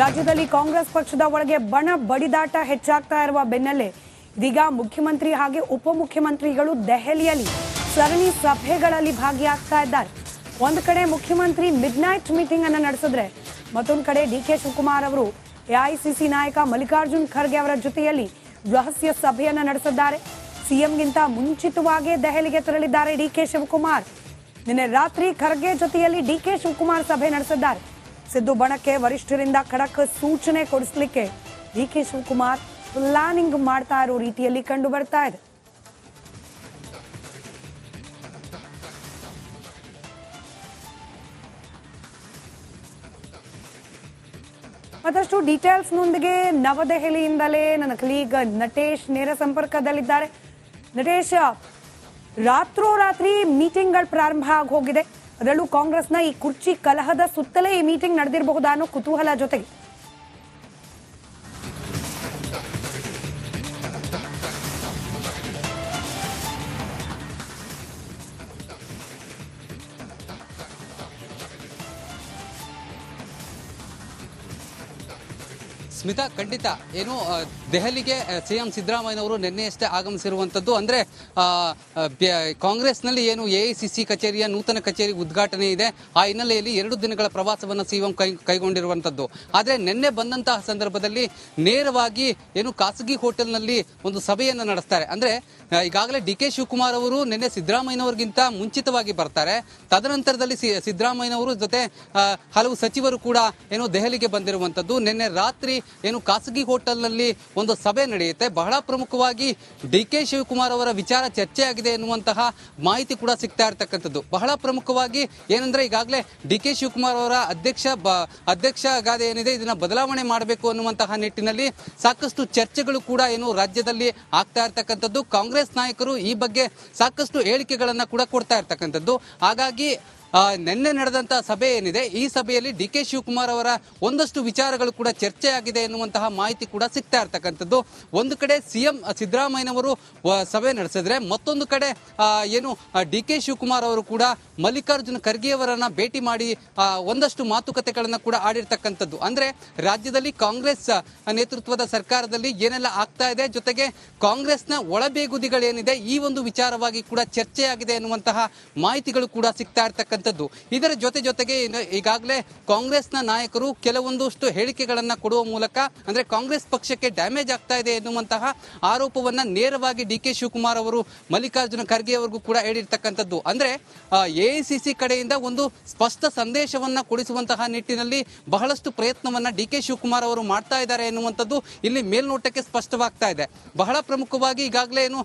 ರಾಜ್ಯದಲ್ಲಿ ಕಾಂಗ್ರೆಸ್ ಪಕ್ಷದ ಒಳಗೆ ಬಣ ಬಡಿದಾಟ ಹೆಚ್ಚಾಗ್ತಾ ಇರುವ ಬೆನ್ನಲ್ಲೇ ಇದೀಗ ಮುಖ್ಯಮಂತ್ರಿ ಹಾಗೆ ಉಪಮುಖ್ಯಮಂತ್ರಿಗಳು ದೆಹಲಿಯಲ್ಲಿ ಸರಣಿ ಸಭೆಗಳಲ್ಲಿ ಭಾಗಿಯಾಗ್ತಾ ಇದ್ದಾರೆ. ಒಂದು ಕಡೆ ಮುಖ್ಯಮಂತ್ರಿ ಮಿಡ್ ನೈಟ್ ಮೀಟಿಂಗ್ ಅನ್ನು ನಡೆಸಿದ್ರೆ ಮತ್ತೊಂದು ಕಡೆ ಡಿ ಕೆ ಶಿವಕುಮಾರ್ ಅವರು ಎಐಸಿಸಿ ನಾಯಕ ಮಲ್ಲಿಕಾರ್ಜುನ್ ಖರ್ಗೆ ಅವರ ಜೊತೆಯಲ್ಲಿ ರಹಸ್ಯ ಸಭೆಯನ್ನು ನಡೆಸಿದ್ದಾರೆ. ಸಿಎಂಗಿಂತ ಮುಂಚಿತವಾಗಿ ದೆಹಲಿಗೆ ತೆರಳಿದ್ದಾರೆ ಡಿ ಕೆ ಶಿವಕುಮಾರ್. ನಿನ್ನೆ ರಾತ್ರಿ ಖರ್ಗೆ ಜೊತೆಯಲ್ಲಿ ಡಿ ಕೆ ಶಿವಕುಮಾರ್ ಸಭೆ ನಡೆಸಿದ್ದಾರೆ. ಸಿದ್ದು ಬಣಕ್ಕೆ ವರಿಷ್ಠರಿಂದ ಖಡಕ್ ಸೂಚನೆ ಕೊಡಿಸ್ಲಿಕ್ಕೆ ಡಿ ಕೆ ಶಿವಕುಮಾರ್ ಪ್ಲಾನಿಂಗ್ ಮಾಡ್ತಾ ಇರೋ ರೀತಿಯಲ್ಲಿ ಕಂಡು ಬರ್ತಾ ಇದೆ. ಮತ್ತಷ್ಟು ಡೀಟೇಲ್ಸ್ನೊಂದಿಗೆ ನವದೆಹಲಿಯಿಂದಲೇ ನನ್ನ ಕಲೀಗ್ ನಟೇಶ್ ನೇರ ಸಂಪರ್ಕದಲ್ಲಿದ್ದಾರೆ. ನಟೇಶ್, ರಾತ್ರೋರಾತ್ರಿ ಮೀಟಿಂಗ್ಗಳು ಪ್ರಾರಂಭ ಆಗಿ ಹೋಗಿದೆ. ಅದರಲ್ಲೂ ಕಾಂಗ್ರೆಸ್ನ ಈ ಕುರ್ಚಿ ಕಲಹದ ಸುತ್ತಲೇ ಈ ಮೀಟಿಂಗ್ ನಡೆದಿರಬಹುದಾ ಅನ್ನೋ ಕುತೂಹಲ ಜೊತೆಗೆ. ಸ್ಮಿತಾ, ಖಂಡಿತ. ಏನು ದೆಹಲಿಗೆ ಸಿಎಂ ಸಿದ್ದರಾಮಯ್ಯನವರು ನಿನ್ನೆಯಷ್ಟೇ ಆಗಮಿಸಿರುವಂತದ್ದು ಅಂದ್ರೆ ಕಾಂಗ್ರೆಸ್ನಲ್ಲಿ ಏನು ಎಐಸಿಸಿ ಕಚೇರಿಯ ನೂತನ ಕಚೇರಿ ಉದ್ಘಾಟನೆ ಇದೆ. ಆ ಹಿನ್ನೆಲೆಯಲ್ಲಿ ಎರಡು ದಿನಗಳ ಪ್ರವಾಸವನ್ನು ಸಿಎಂ ಕೈ ಕೈಗೊಂಡಿರುವಂತದ್ದು ಆದರೆ, ನಿನ್ನೆ ಬಂದಂತಹ ಸಂದರ್ಭದಲ್ಲಿ ನೇರವಾಗಿ, ಏನು, ಖಾಸಗಿ ಹೋಟೆಲ್ನಲ್ಲಿ ಒಂದು ಸಭೆಯನ್ನು ನಡೆಸ್ತಾರೆ. ಅಂದ್ರೆ ಈಗಾಗಲೇ ಡಿ ಕೆ ಶಿವಕುಮಾರ್ ಅವರು ನಿನ್ನೆ ಸಿದ್ದರಾಮಯ್ಯನವರಿಗಿಂತ ಮುಂಚಿತವಾಗಿ ಬರ್ತಾರೆ. ತದನಂತರದಲ್ಲಿ ಸಿದ್ದರಾಮಯ್ಯನವರು ಜೊತೆ ಹಲವು ಸಚಿವರು ಕೂಡ, ಏನು, ದೆಹಲಿಗೆ ಬಂದಿರುವಂತದ್ದು ನಿನ್ನೆ ರಾತ್ರಿ ಏನು ಖಾಸಗಿ ಹೋಟೆಲ್ನಲ್ಲಿ ಒಂದು ಸಭೆ ನಡೆಯುತ್ತೆ. ಬಹಳ ಪ್ರಮುಖವಾಗಿ ಡಿ ಕೆ ಶಿವಕುಮಾರ್ ಅವರ ವಿಚಾರ ಚರ್ಚೆಯಾಗಿದೆ ಎನ್ನುವಂತಹ ಮಾಹಿತಿ ಕೂಡ ಸಿಗ್ತಾ ಇರತಕ್ಕಂಥದ್ದು. ಬಹಳ ಪ್ರಮುಖವಾಗಿ ಏನಂದ್ರೆ ಈಗಾಗಲೇ ಡಿ ಕೆ ಶಿವಕುಮಾರ್ ಅವರ ಅಧ್ಯಕ್ಷ ಅಧ್ಯಕ್ಷ ಗಾದೆ ಏನಿದೆ, ಇದನ್ನ ಬದಲಾವಣೆ ಮಾಡಬೇಕು ಅನ್ನುವಂತಹ ನಿಟ್ಟಿನಲ್ಲಿ ಸಾಕಷ್ಟು ಚರ್ಚೆಗಳು ಕೂಡ ಏನು ರಾಜ್ಯದಲ್ಲಿ ಆಗ್ತಾ ಇರ್ತಕ್ಕಂಥದ್ದು. ಕಾಂಗ್ರೆಸ್ ನಾಯಕರು ಈ ಬಗ್ಗೆ ಸಾಕಷ್ಟು ಹೇಳಿಕೆಗಳನ್ನ ಕೂಡ ಕೊಡ್ತಾ ಇರ್ತಕ್ಕಂಥದ್ದು. ಹಾಗಾಗಿ ನಿನ್ನೆ ನಡೆದಂತಹ ಸಭೆ ಏನಿದೆ, ಈ ಸಭೆಯಲ್ಲಿ ಡಿ ಕೆ ಶಿವಕುಮಾರ್ ಅವರ ಒಂದಷ್ಟು ವಿಚಾರಗಳು ಕೂಡ ಚರ್ಚೆ ಆಗಿದೆ ಎನ್ನುವಂತಹ ಮಾಹಿತಿ ಕೂಡ ಸಿಗ್ತಾ ಇರ್ತಕ್ಕಂಥದ್ದು. ಒಂದು ಕಡೆ ಸಿಎಂ ಸಿದ್ದರಾಮಯ್ಯನವರು ಸಭೆ ನಡೆಸಿದ್ರೆ ಮತ್ತೊಂದು ಕಡೆ ಏನು ಡಿ ಕೆ ಶಿವಕುಮಾರ್ ಅವರು ಕೂಡ ಮಲ್ಲಿಕಾರ್ಜುನ ಖರ್ಗೆ ಅವರನ್ನ ಭೇಟಿ ಮಾಡಿ ಒಂದಷ್ಟು ಮಾತುಕತೆಗಳನ್ನು ಕೂಡ ಆಡಿರ್ತಕ್ಕಂಥದ್ದು. ಅಂದ್ರೆ ರಾಜ್ಯದಲ್ಲಿ ಕಾಂಗ್ರೆಸ್ ನೇತೃತ್ವದ ಸರ್ಕಾರದಲ್ಲಿ ಏನೆಲ್ಲ ಆಗ್ತಾ ಇದೆ, ಜೊತೆಗೆ ಕಾಂಗ್ರೆಸ್ನ ಒಳಬೇಗುದಿಗಳೇನಿದೆ, ಈ ಒಂದು ವಿಚಾರವಾಗಿ ಕೂಡ ಚರ್ಚೆಯಾಗಿದೆ ಎನ್ನುವಂತಹ ಮಾಹಿತಿಗಳು ಕೂಡ ಸಿಗ್ತಾ ಇರ್ತಕ್ಕಂಥದ್ದು ಇದರ ಜೊತೆ ಜೊತೆಗೆ ಈಗಾಗಲೇ ಕಾಂಗ್ರೆಸ್ನ ನಾಯಕರು ಕೆಲವೊಂದಷ್ಟು ಹೇಳಿಕೆಗಳನ್ನ ಕೊಡುವ ಮೂಲಕ, ಅಂದ್ರೆ ಕಾಂಗ್ರೆಸ್ ಪಕ್ಷಕ್ಕೆ ಡ್ಯಾಮೇಜ್ ಆಗ್ತಾ ಇದೆ ಎನ್ನುವಂತಹ ಆರೋಪವನ್ನ ನೇರವಾಗಿ ಡಿ ಕೆ ಶಿವಕುಮಾರ್ ಅವರು, ಮಲ್ಲಿಕಾರ್ಜುನ ಖರ್ಗೆ ಅವರಿಗೂ ಕೂಡ ಹೇಳಿರ್ತಕ್ಕಂಥದ್ದು. ಅಂದ್ರೆ ಎಐಸಿಸಿ ಕಡೆಯಿಂದ ಒಂದು ಸ್ಪಷ್ಟ ಸಂದೇಶವನ್ನ ಕೊಡಿಸುವಂತಹ ನಿಟ್ಟಿನಲ್ಲಿ ಬಹಳಷ್ಟು ಪ್ರಯತ್ನವನ್ನ ಡಿ ಕೆ ಶಿವಕುಮಾರ್ ಅವರು ಮಾಡ್ತಾ ಇದ್ದಾರೆ ಎನ್ನುವಂಥದ್ದು ಇಲ್ಲಿ ಮೇಲ್ನೋಟಕ್ಕೆ ಸ್ಪಷ್ಟವಾಗ್ತಾ ಇದೆ. ಬಹಳ ಪ್ರಮುಖವಾಗಿ ಈಗಾಗಲೇ ಏನು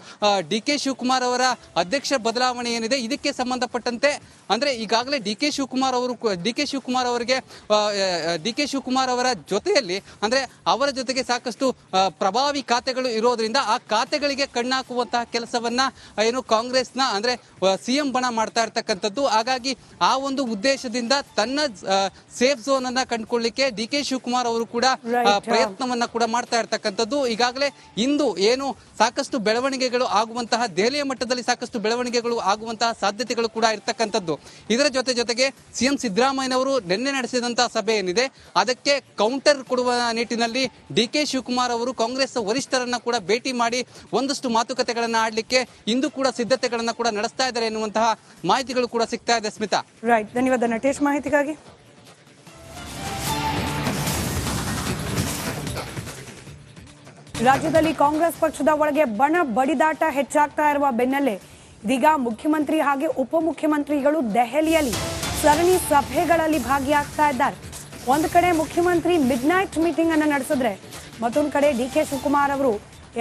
ಡಿ ಕೆ ಶಿವಕುಮಾರ್ ಅವರ ಅಧ್ಯಕ್ಷ ಬದಲಾವಣೆ ಏನಿದೆ, ಇದಕ್ಕೆ ಸಂಬಂಧಪಟ್ಟಂತೆ, ಅಂದ್ರೆ ಈಗಾಗಲೇ ಡಿ ಕೆ ಶಿವಕುಮಾರ್ ಅವರು ಡಿ ಕೆ ಶಿವಕುಮಾರ್ ಅವರಿಗೆ ಡಿ ಕೆ ಶಿವಕುಮಾರ್ ಅವರ ಜೊತೆಯಲ್ಲಿ ಅಂದ್ರೆ ಅವರ ಜೊತೆಗೆ ಸಾಕಷ್ಟು ಪ್ರಭಾವಿ ಖಾತೆಗಳು ಇರೋದ್ರಿಂದ ಆ ಖಾತೆಗಳಿಗೆ ಕಣ್ಣಾಕುವಂತಹ ಕೆಲಸವನ್ನ ಏನು ಕಾಂಗ್ರೆಸ್ನ ಅಂದ್ರೆ ಸಿಎಂ ಬಣ ಮಾಡ್ತಾ ಇರ್ತಕ್ಕಂಥದ್ದು. ಹಾಗಾಗಿ ಆ ಒಂದು ಉದ್ದೇಶದಿಂದ ತನ್ನ ಸೇಫ್ ಝೋನ್ ಅನ್ನ ಕಂಡುಕೊಳ್ಳಿಕ್ಕೆ ಡಿ ಕೆ ಶಿವಕುಮಾರ್ ಅವರು ಕೂಡ ಪ್ರಯತ್ನವನ್ನ ಕೂಡ ಮಾಡ್ತಾ ಇರ್ತಕ್ಕಂಥದ್ದು. ಈಗಾಗಲೇ ಇಂದು ಏನು ಸಾಕಷ್ಟು ಬೆಳವಣಿಗೆಗಳು ಆಗುವಂತಹ ದೆಹಲಿಯ ಮಟ್ಟದಲ್ಲಿ ಸಾಕಷ್ಟು ಬೆಳವಣಿಗೆಗಳು ಆಗುವಂತಹ ಸಾಧ್ಯತೆಗಳು ಕೂಡ ಇರ್ತಕ್ಕಂಥದ್ದು. ಇದರ ಜೊತೆ ಜೊತೆಗೆ ಸಿಎಂ ಸಿದ್ದರಾಮಯ್ಯನವರು ನಿನ್ನೆ ನಡೆಸಿದಂತಹ ಸಭೆ ಏನಿದೆ, ಅದಕ್ಕೆ ಕೌಂಟರ್ ಕೊಡುವ ನಿಟ್ಟಿನಲ್ಲಿ ಡಿ ಕೆ ಶಿವಕುಮಾರ್ ಅವರು ಕಾಂಗ್ರೆಸ್ ವರಿಷ್ಠರನ್ನ ಕೂಡ ಭೇಟಿ ಮಾಡಿ ಒಂದಷ್ಟು ಮಾತುಕತೆಗಳನ್ನ ಆಡಲಿಕ್ಕೆ ಇಂದು ಕೂಡ ಸಿದ್ಧತೆಗಳನ್ನ ಕೂಡ ನಡೆಸ್ತಾ ಇದ್ದಾರೆ ಎನ್ನುವಂತಹ ಮಾಹಿತಿಗಳು ಕೂಡ ಸಿಗ್ತಾ ಇದೆ. ಸ್ಮಿತಾ. ರೈಟ್ ಧನ್ಯವಾದ ನಟೇಶ್ ಮಾಹಿತಿಗಾಗಿ. ರಾಜ್ಯದಲ್ಲಿ ಕಾಂಗ್ರೆಸ್ ಪಕ್ಷದ ಒಳಗೆ ಬಣ ಬಡಿದಾಟ ಹೆಚ್ಚಾಗ್ತಾ ಇರುವ ಬೆನ್ನಲ್ಲೇ ಇದೀಗ ಮುಖ್ಯಮಂತ್ರಿ ಹಾಗೆ ಉಪಮುಖ್ಯಮಂತ್ರಿಗಳು ದೆಹಲಿಯಲ್ಲಿ ಸರಣಿ ಸಭೆಗಳಲ್ಲಿ ಭಾಗಿಯಾಗ್ತಾ ಇದ್ದಾರೆ. ಒಂದು ಕಡೆ ಮುಖ್ಯಮಂತ್ರಿ ಮಿಡ್ ನೈಟ್ ಮೀಟಿಂಗ್ ಅನ್ನು ನಡೆಸಿದ್ರೆ, ಮತ್ತೊಂದು ಕಡೆ ಡಿ ಕೆ ಶಿವಕುಮಾರ್ ಅವರು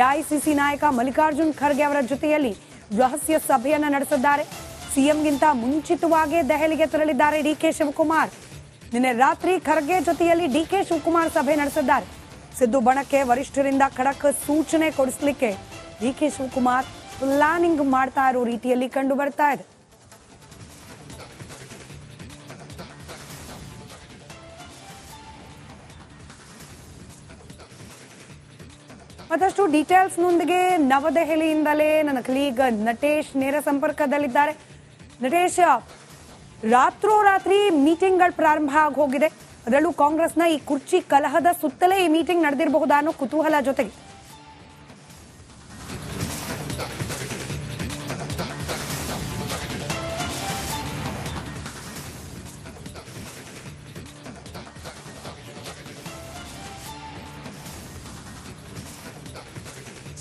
ಎಐಸಿಸಿ ನಾಯಕ ಮಲ್ಲಿಕಾರ್ಜುನ್ ಖರ್ಗೆ ಅವರ ಜೊತೆಯಲ್ಲಿ ರಹಸ್ಯ ಸಭೆಯನ್ನು ನಡೆಸಿದ್ದಾರೆ. ಸಿಎಂಗಿಂತ ಮುಂಚಿತವಾಗೇ ದೆಹಲಿಗೆ ತೆರಳಿದ್ದಾರೆ ಡಿ ಕೆ ಶಿವಕುಮಾರ್. ನಿನ್ನೆ ರಾತ್ರಿ ಖರ್ಗೆ ಜೊತೆಯಲ್ಲಿ ಡಿ ಕೆ ಶಿವಕುಮಾರ್ ಸಭೆ ನಡೆಸಿದ್ದಾರೆ. ಸಿದ್ದು ಬಣಕ್ಕೆ ವರಿಷ್ಠರಿಂದ ಖಡಕ್ ಸೂಚನೆ ಕೊಡಿಸಲಿಕ್ಕೆ ಡಿ ಕೆ ಶಿವಕುಮಾರ್ ಪ್ಲಾನಿಂಗ್ ಮಾಡ್ತಾ ಇರೋ ರೀತಿಯಲ್ಲಿ ಕಂಡು ಬರ್ತಾ ಇದೆ. ಮತ್ತಷ್ಟು ಡೀಟೇಲ್ಸ್ ಡೀಟೇಲ್ಸ್ನೊಂದಿಗೆ ನವದೆಹಲಿಯಿಂದಲೇ ನನ್ನ ಕಲೀಗ್ ನಟೇಶ್ ನೇರ ಸಂಪರ್ಕದಲ್ಲಿದ್ದಾರೆ. ನಟೇಶ್, ರಾತ್ರೋರಾತ್ರಿ ಮೀಟಿಂಗ್ಗಳು ಪ್ರಾರಂಭ ಆಗಿ ಹೋಗಿದೆ. ಅದರಲ್ಲೂ ಕಾಂಗ್ರೆಸ್ನ ಈ ಕುರ್ಚಿ ಕಲಹದ ಸುತ್ತಲೇ ಈ ಮೀಟಿಂಗ್ ನಡೆದಿರಬಹುದಾ ಅನ್ನೋ ಕುತೂಹಲ ಜೊತೆಗೆ.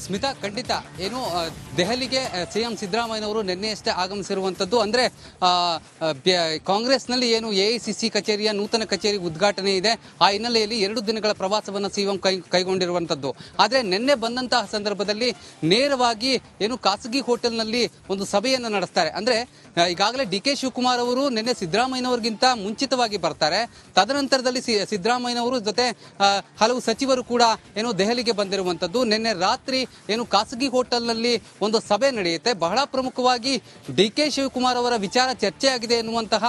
ಸ್ಮಿತಾ, ಖಂಡಿತ. ಏನು ದೆಹಲಿಗೆ ಸಿಎಂ ಸಿದ್ದರಾಮಯ್ಯನವರು ನಿನ್ನೆಯಷ್ಟೇ ಆಗಮಿಸಿರುವಂತದ್ದು ಅಂದ್ರೆ ಕಾಂಗ್ರೆಸ್ನಲ್ಲಿ ಏನು ಎಐಸಿಸಿ ಕಚೇರಿಯ ನೂತನ ಕಚೇರಿ ಉದ್ಘಾಟನೆ ಇದೆ. ಆ ಹಿನ್ನೆಲೆಯಲ್ಲಿ ಎರಡು ದಿನಗಳ ಪ್ರವಾಸವನ್ನು ಸಿಎಂ ಕೈ ಕೈಗೊಂಡಿರುವಂತದ್ದು ಆದರೆ, ನಿನ್ನೆ ಬಂದಂತಹ ಸಂದರ್ಭದಲ್ಲಿ ನೇರವಾಗಿ ಏನು ಖಾಸಗಿ ಹೋಟೆಲ್ನಲ್ಲಿ ಒಂದು ಸಭೆಯನ್ನು ನಡೆಸ್ತಾರೆ. ಅಂದ್ರೆ ಈಗಾಗಲೇ ಡಿ ಕೆ ಶಿವಕುಮಾರ್ ಅವರು ನಿನ್ನೆ ಸಿದ್ದರಾಮಯ್ಯನವರಿಗಿಂತ ಮುಂಚಿತವಾಗಿ ಬರ್ತಾರೆ. ತದನಂತರದಲ್ಲಿ ಸಿದ್ದರಾಮಯ್ಯನವರು ಜೊತೆ ಹಲವು ಸಚಿವರು ಕೂಡ ಏನು ದೆಹಲಿಗೆ ಬಂದಿರುವಂತದ್ದು ನಿನ್ನೆ ರಾತ್ರಿ ಏನು ಖಾಸಗಿ ಹೋಟೆಲ್ನಲ್ಲಿ ಒಂದು ಸಭೆ ನಡೆಯುತ್ತೆ. ಬಹಳ ಪ್ರಮುಖವಾಗಿ ಡಿ ಕೆ ಶಿವಕುಮಾರ್ ಅವರ ವಿಚಾರ ಚರ್ಚೆಯಾಗಿದೆ ಎನ್ನುವಂತಹ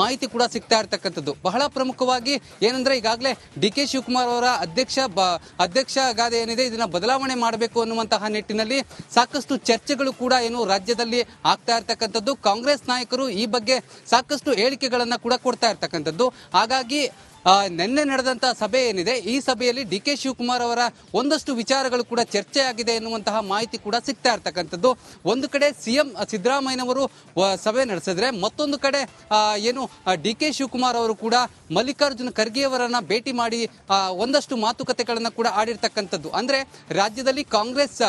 ಮಾಹಿತಿ ಕೂಡ ಸಿಗ್ತಾ ಇರ್ತಕ್ಕಂಥದ್ದು. ಬಹಳ ಪ್ರಮುಖವಾಗಿ ಏನಂದ್ರೆ ಈಗಾಗಲೇ ಡಿ ಕೆ ಶಿವಕುಮಾರ್ ಅವರ ಅಧ್ಯಕ್ಷ ಅಧ್ಯಕ್ಷ ಗಾದೆ ಏನಿದೆ, ಇದನ್ನ ಬದಲಾವಣೆ ಮಾಡಬೇಕು ಅನ್ನುವಂತಹ ನಿಟ್ಟಿನಲ್ಲಿ ಸಾಕಷ್ಟು ಚರ್ಚೆಗಳು ಕೂಡ ಏನು ರಾಜ್ಯದಲ್ಲಿ ಆಗ್ತಾ ಇರ್ತಕ್ಕಂಥದ್ದು. ಕಾಂಗ್ರೆಸ್ ನಾಯಕರು ಈ ಬಗ್ಗೆ ಸಾಕಷ್ಟು ಹೇಳಿಕೆಗಳನ್ನ ಕೂಡ ಕೊಡ್ತಾ ಇರ್ತಕ್ಕಂಥದ್ದು. ಹಾಗಾಗಿ ನಿನ್ನೆ ನಡೆದಂತಹ ಸಭೆ ಏನಿದೆ, ಈ ಸಭೆಯಲ್ಲಿ ಡಿ ಕೆ ಶಿವಕುಮಾರ್ ಅವರ ಒಂದಷ್ಟು ವಿಚಾರಗಳು ಕೂಡ ಚರ್ಚೆ ಆಗಿದೆ ಎನ್ನುವಂತಹ ಮಾಹಿತಿ ಕೂಡ ಸಿಗ್ತಾ ಇರ್ತಕ್ಕಂಥದ್ದು. ಒಂದು ಕಡೆ ಸಿಎಂ ಸಿದ್ದರಾಮಯ್ಯನವರು ಸಭೆ ನಡೆಸಿದ್ರೆ ಮತ್ತೊಂದು ಕಡೆ ಏನು ಡಿ ಕೆ ಶಿವಕುಮಾರ್ ಅವರು ಕೂಡ ಮಲ್ಲಿಕಾರ್ಜುನ ಖರ್ಗೆ ಅವರನ್ನ ಭೇಟಿ ಮಾಡಿ ಒಂದಷ್ಟು ಮಾತುಕತೆಗಳನ್ನು ಕೂಡ ಆಡಿರ್ತಕ್ಕಂಥದ್ದು. ಅಂದ್ರೆ ರಾಜ್ಯದಲ್ಲಿ ಕಾಂಗ್ರೆಸ್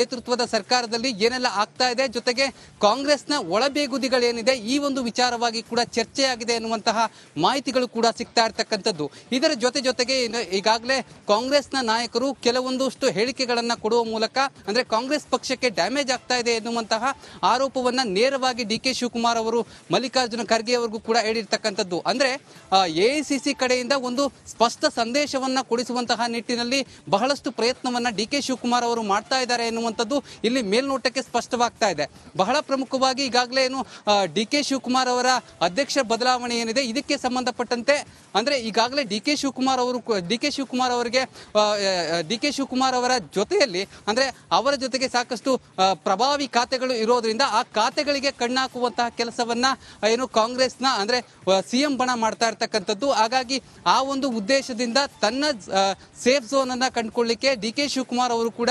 ನೇತೃತ್ವದ ಸರ್ಕಾರದಲ್ಲಿ ಏನೆಲ್ಲ ಆಗ್ತಾ ಇದೆ, ಜೊತೆಗೆ ಕಾಂಗ್ರೆಸ್ನ ಒಳಬೇಗುದಿಗಳೇನಿದೆ ಈ ಒಂದು ವಿಚಾರವಾಗಿ ಕೂಡ ಚರ್ಚೆಯಾಗಿದೆ ಎನ್ನುವಂತಹ ಮಾಹಿತಿಗಳು ಕೂಡ ಸಿಗ್ತಾ ಇರ್ತಕ್ಕಂಥದ್ದು ಇದರ ಜೊತೆ ಜೊತೆಗೆ ಈಗಾಗಲೇ ಕಾಂಗ್ರೆಸ್ನ ನಾಯಕರು ಕೆಲವೊಂದಷ್ಟು ಹೇಳಿಕೆಗಳನ್ನ ಕೊಡುವ ಮೂಲಕ, ಅಂದ್ರೆ ಕಾಂಗ್ರೆಸ್ ಪಕ್ಷಕ್ಕೆ ಡ್ಯಾಮೇಜ್ ಆಗ್ತಾ ಇದೆ ಎನ್ನುವಂತಹ ಆರೋಪವನ್ನ ನೇರವಾಗಿ ಡಿ ಕೆ ಶಿವಕುಮಾರ್ ಅವರು, ಮಲ್ಲಿಕಾರ್ಜುನ ಖರ್ಗೆ ಅವರಿಗೂ ಕೂಡ ಹೇಳಿರ್ತಕ್ಕಂಥದ್ದು. ಅಂದ್ರೆ ಎಐಸಿಸಿ ಕಡೆಯಿಂದ ಒಂದು ಸ್ಪಷ್ಟ ಸಂದೇಶವನ್ನ ಕೊಡಿಸುವಂತಹ ನಿಟ್ಟಿನಲ್ಲಿ ಬಹಳಷ್ಟು ಪ್ರಯತ್ನವನ್ನ ಡಿ ಕೆ ಶಿವಕುಮಾರ್ ಅವರು ಮಾಡ್ತಾ ಇದ್ದಾರೆ ಎನ್ನುವಂಥದ್ದು ಇಲ್ಲಿ ಮೇಲ್ನೋಟಕ್ಕೆ ಸ್ಪಷ್ಟವಾಗ್ತಾ ಇದೆ. ಬಹಳ ಪ್ರಮುಖವಾಗಿ ಈಗಾಗಲೇ ಏನು ಡಿ ಕೆ ಶಿವಕುಮಾರ್ ಅವರ ಅಧ್ಯಕ್ಷ ಬದಲಾವಣೆ ಏನಿದೆ, ಇದಕ್ಕೆ ಸಂಬಂಧಪಟ್ಟಂತೆ, ಅಂದ್ರೆ ಈಗಾಗಲೇ ಡಿ ಕೆ ಶಿವಕುಮಾರ್ ಅವರು ಡಿ ಕೆ ಶಿವಕುಮಾರ್ ಅವರಿಗೆ ಡಿ ಕೆ ಶಿವಕುಮಾರ್ ಅವರ ಜೊತೆಯಲ್ಲಿ ಅಂದ್ರೆ ಅವರ ಜೊತೆಗೆ ಸಾಕಷ್ಟು ಪ್ರಭಾವಿ ಖಾತೆಗಳು ಇರೋದ್ರಿಂದ ಆ ಖಾತೆಗಳಿಗೆ ಕಣ್ಣಾಕುವಂತಹ ಕೆಲಸವನ್ನ ಏನು ಕಾಂಗ್ರೆಸ್ನ ಅಂದ್ರೆ ಸಿಎಂ ಬಣ ಮಾಡ್ತಾ ಇರ್ತಕ್ಕಂಥದ್ದು. ಹಾಗಾಗಿ ಆ ಒಂದು ಉದ್ದೇಶದಿಂದ ತನ್ನ ಸೇಫ್ ಝೋನ್ ಅನ್ನ ಕಂಡುಕೊಳ್ಳಿಕ್ಕೆ ಡಿ ಕೆ ಶಿವಕುಮಾರ್ ಅವರು ಕೂಡ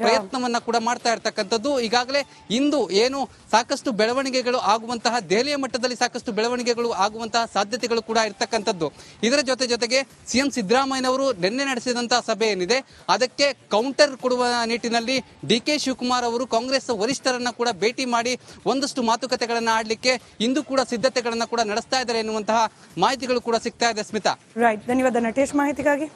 ಪ್ರಯತ್ನವನ್ನ ಕೂಡ ಮಾಡ್ತಾ ಇರ್ತಕ್ಕಂಥದ್ದು. ಈಗಾಗಲೇ ಇಂದು ಏನು ಸಾಕಷ್ಟು ಬೆಳವಣಿಗೆಗಳು ಆಗುವಂತಹ ದೆಹಲಿಯ ಮಟ್ಟದಲ್ಲಿ ಸಾಕಷ್ಟು ಬೆಳವಣಿಗೆಗಳು ಆಗುವಂತಹ ಸಾಧ್ಯತೆಗಳು ಕೂಡ ಇರ್ತಕ್ಕಂಥದ್ದು. ಇದರ ಜೊತೆ ಜೊತೆಗೆ ಸಿಎಂ ಸಿದ್ದರಾಮಯ್ಯನವರು ನಿನ್ನೆ ನಡೆಸಿದಂತಹ ಸಭೆ ಏನಿದೆ, ಅದಕ್ಕೆ ಕೌಂಟರ್ ಕೊಡುವ ನಿಟ್ಟಿನಲ್ಲಿ ಡಿ ಕೆ ಶಿವಕುಮಾರ್ ಅವರು ಕಾಂಗ್ರೆಸ್ ವರಿಷ್ಠರನ್ನ ಕೂಡ ಭೇಟಿ ಮಾಡಿ ಒಂದಷ್ಟು ಮಾತುಕತೆಗಳನ್ನು ಆಡಲಿಕ್ಕೆ ಇಂದು ಕೂಡ ಸಿದ್ಧತೆಗಳನ್ನು ಕೂಡ ನಡೆಸ್ತಾ ಇದ್ದಾರೆ ಎನ್ನುವಂತಹ ಮಾಹಿತಿಗಳು ಕೂಡ ಸಿಗ್ತಾ ಇದೆ, ಸ್ಮಿತಾ. ರೈಟ್ ಧನ್ಯವಾದ. ನಟೇಶ್, ಮಾಹಿತಿಗಾಗಿ?